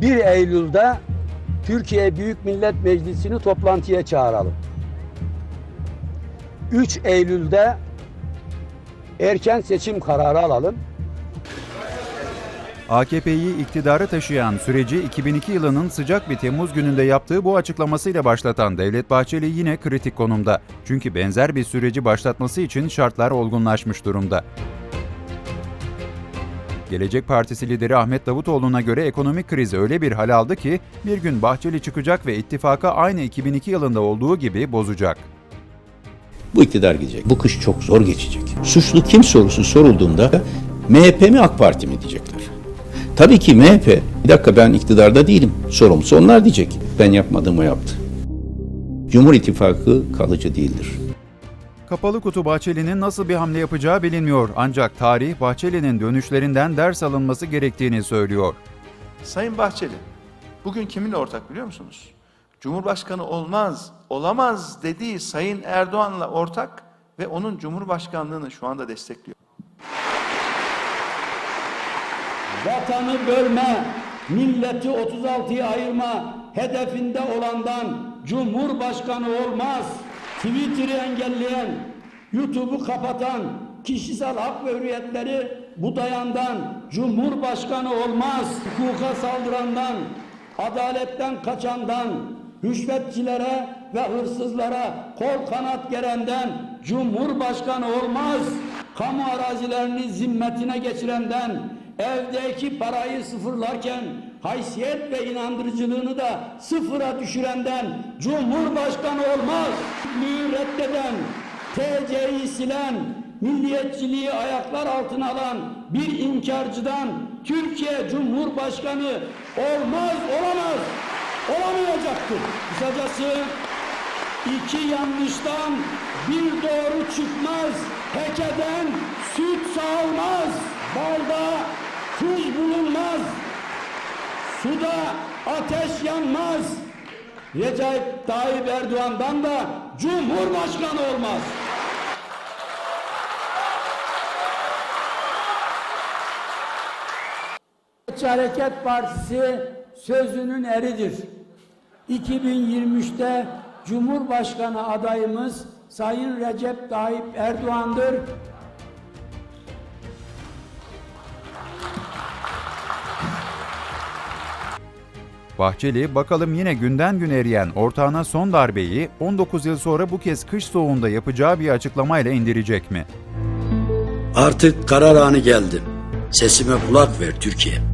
1 Eylül'de Türkiye Büyük Millet Meclisi'ni toplantıya çağıralım. 3 Eylül'de erken seçim kararı alalım. AKP'yi iktidara taşıyan süreci 2002 yılının sıcak bir Temmuz gününde yaptığı bu açıklamasıyla başlatan Devlet Bahçeli yine kritik konumda. Çünkü benzer bir süreci başlatması için şartlar olgunlaşmış durumda. Gelecek Partisi lideri Ahmet Davutoğlu'na göre ekonomik kriz öyle bir hal aldı ki bir gün Bahçeli çıkacak ve ittifaka aynı 2002 yılında olduğu gibi bozacak. Bu iktidar gidecek. Bu kış çok zor geçecek. Suçlu kim sorusu sorulduğunda MHP mi AK Parti mi diyecekler. Tabii ki MHP, bir dakika ben iktidarda değilim, sorumlusu onlar diyecek. Ben yapmadım o yaptı. Cumhur İttifakı kalıcı değildir. Kapalı kutu Bahçeli'nin nasıl bir hamle yapacağı bilinmiyor ancak tarih Bahçeli'nin dönüşlerinden ders alınması gerektiğini söylüyor. Sayın Bahçeli, bugün kiminle ortak biliyor musunuz? Cumhurbaşkanı olmaz, olamaz dediği Sayın Erdoğan'la ortak ve onun Cumhurbaşkanlığını şu anda destekliyor. vatanı bölme, milleti 36'ya ayırma hedefinde olandan Cumhurbaşkanı olmaz. Twitter'ı engelleyen, YouTube'u kapatan, kişisel hak ve hürriyetleri budayandan Cumhurbaşkanı olmaz. Hukuka saldırandan, adaletten kaçandan, rüşvetçilere ve hırsızlara kol kanat gerenden Cumhurbaşkanı olmaz. Kamu arazilerini zimmetine geçirenden, evdeki parayı sıfırlarken haysiyet ve inandırıcılığını da sıfıra düşürenden Cumhurbaşkanı olmaz. Türklüğü reddeden, TC'yi silen, milliyetçiliği ayaklar altına alan bir inkarcıdan Türkiye Cumhurbaşkanı olmaz, olamaz, olamayacaktır. Kısacası iki yanlıştan bir doğru çıkmaz. Hekeden süt sağılmaz. Balda tuz bulunmaz. Suda ateş yanmaz. Recep Tayyip Erdoğan'dan da Cumhurbaşkanı olmaz. Milliyetçi Hareket Partisi sözünün eridir. 2023'te Cumhurbaşkanı adayımız Sayın Recep Tayyip Erdoğan'dır. Bahçeli bakalım yine günden gün eriyen ortağına son darbeyi 19 yıl sonra bu kez kış soğuğunda yapacağı bir açıklamayla indirecek mi? Artık karar anı geldi. Sesime kulak ver Türkiye.